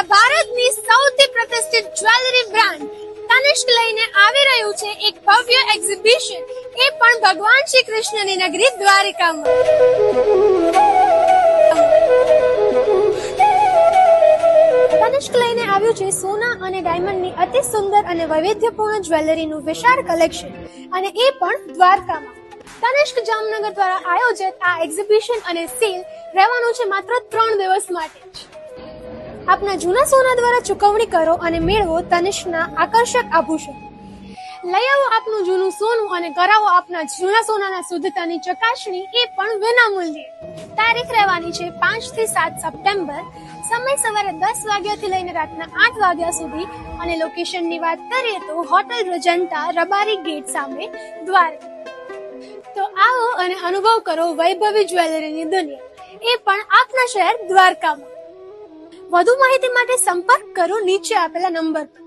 આપણા ભારતની સૌથી પ્રતિષ્ઠિત જ્વેલરી બ્રાન્ડ તનિષ્ક લઈને આવી રહ્યું છે એક ભવ્ય એક્ઝિબિશન એ પણ ભગવાન શ્રી કૃષ્ણની નગરી દ્વારિકામાં. તનિષ્ક લઈને આવ્યું છે સોના અને ડાયમંડની અતિ સુંદર અને વૈવિધ્યપૂર્ણ જ્વેલરીનું વિશાળ કલેક્શન અને એ પણ દ્વારકામાં. તનિષ્ક જામનગર દ્વારા આયોજિત આ એક્ઝિબિશન અને સેલ રહેવાનું છે માત્ર ત્રણ દિવસ માટે આપના જૂના સોના દ્વારા ચૂકવણી કરો અને મેળવો તનિષ્કના આકર્ષક આભૂષણ. લઈ આવો આપનું જૂનું સોનું અને કરાવો આપના જૂના સોનાના શુદ્ધતાની ચકાસણી, એ પણ વિનામૂલ્યે. તારીખ રહેવાની છે પાંચથી સાત સપ્ટેમ્બર. સમય સવારે દસ વાગ્યાથી લઈને રાતના આઠ વાગ્યા સુધી. અને લોકેશનની વાત કરીએ તો હોટેલ રજંતા રબારી ગેટ સામે દ્વારકા તો આવો અને અનુભવ કરો વૈભવી જ્વેલરીની દુનિયા. એ પણ આપના શહેર દ્વારકામાં. વધુ માહિતી માટે સંપર્ક કરો નીચે આપેલા નંબર પર.